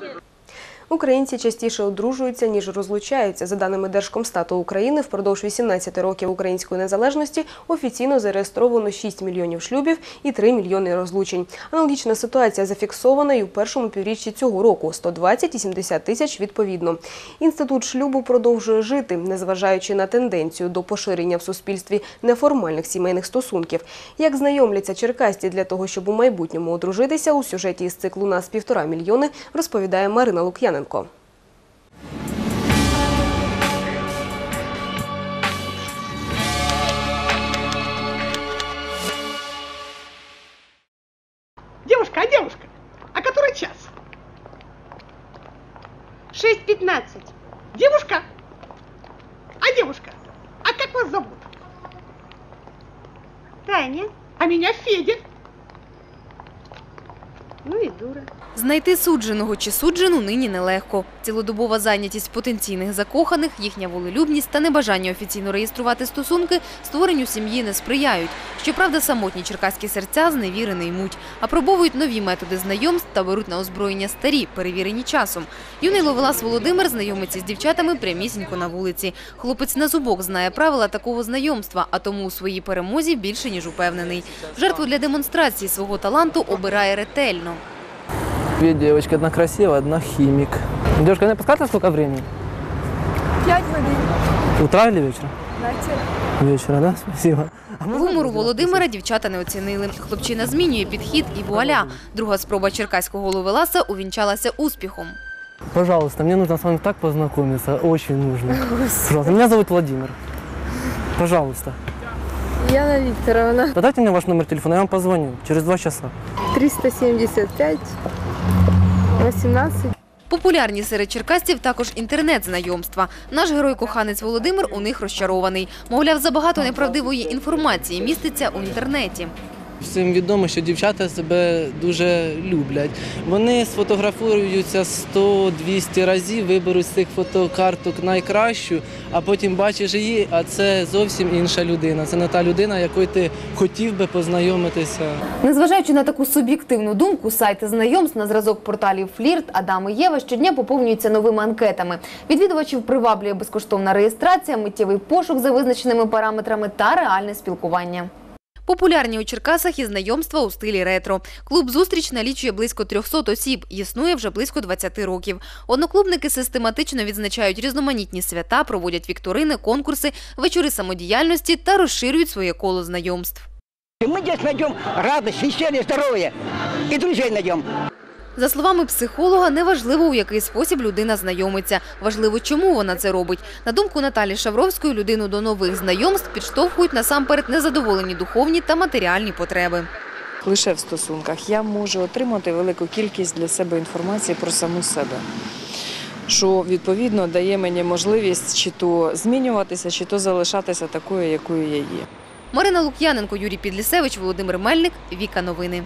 kids. Українці частіше одружуються, ніж розлучаються. За даними Держкомстату України, впродовж 18 років української незалежності офіційно зареєстровано 6 мільйонів шлюбів і 3 мільйони розлучень. Аналогічна ситуація зафіксована і у першому півріччі цього року – 120 і 70 тисяч відповідно. Інститут шлюбу продовжує жити, незважаючи на тенденцію до поширення в суспільстві неформальних сімейних стосунків. Як знайомляться черкасті для того, щоб у майбутньому одружитися, у сюжеті із циклу «Нас півтора мільйони» розповідає Марина Лук'яненко. Девушка, а девушка, а который час? 6.15. Девушка, а девушка, а как вас зовут? Таня. А меня Федя. Ну і дура. Знайти судженого чи суджену нині нелегко. Цілодобова зайнятість потенційних закоханих, їхня волелюбність та небажання офіційно реєструвати стосунки створенню сім'ї не сприяють. Щоправда, самотні черкаські серця зневіри не ймуть, а пробовують нові методи знайомств та беруть на озброєння старі, перевірені часом. Юний ловелас Володимир знайомиться з дівчатами прямісінько на вулиці. Хлопець на зубок знає правила такого знайомства, а тому у своїй перемозі більше ніж упевнений. Жертву для демонстрації свого таланту обирає ретельно. Две девочки, одна красивая, одна химик. Девушка, не подскажете, сколько времени? П'ять годин. Утра или вечера? Вечір. Вечера, да? Спасибо. Гумору Володимира дівчата не оцінили. Хлопчина змінює підхід і вуаля. Друга спроба черкаського ловеласа увінчалася успіхом. Пожалуйста, мне нужно с вами так познакомиться. Очень нужно. Пожалуйста, меня зовут Владимир. Пожалуйста. Яна Вікторовна. Да дайте мне ваш номер телефона, я вам позвоню через два часа. 375 18 Популярні серед черкасців також інтернет-знайомства. Наш герой-коханець Володимир у них розчарований. Мовляв, забагато неправдивої інформації міститься у інтернеті. Всім відомо, що дівчата себе дуже люблять. Вони сфотографуються 100-200 разів, виберуть з цих фотокарток найкращу, а потім бачиш її, а це зовсім інша людина. Це не та людина, якою ти хотів би познайомитися. Незважаючи на таку суб'єктивну думку, сайти знайомств на зразок порталів Флірт, Адам і Єва щодня поповнюються новими анкетами. Відвідувачів приваблює безкоштовна реєстрація, миттєвий пошук за визначеними параметрами та реальне спілкування. Популярні у Черкасах і знайомства у стилі ретро. Клуб «Зустріч» налічує близько 300 осіб, існує вже близько 20 років. Одноклубники систематично відзначають різноманітні свята, проводять вікторини, конкурси, вечори самодіяльності та розширюють своє коло знайомств. Ми десь знайдемо радість, веселье, здоров'я і друзей найдем. За словами психолога, неважливо, у який спосіб людина знайомиться. Важливо, чому вона це робить. На думку Наталі Шавровської, людину до нових знайомств підштовхують насамперед незадоволені духовні та матеріальні потреби. лише в стосунках я можу отримати велику кількість для себе інформації про саму себе. Що відповідно дає мені можливість чи то змінюватися, чи то залишатися такою, якою я є. Марина Лук'яненко, Юрій Підлісевич, Володимир Мельник. Віка Новини.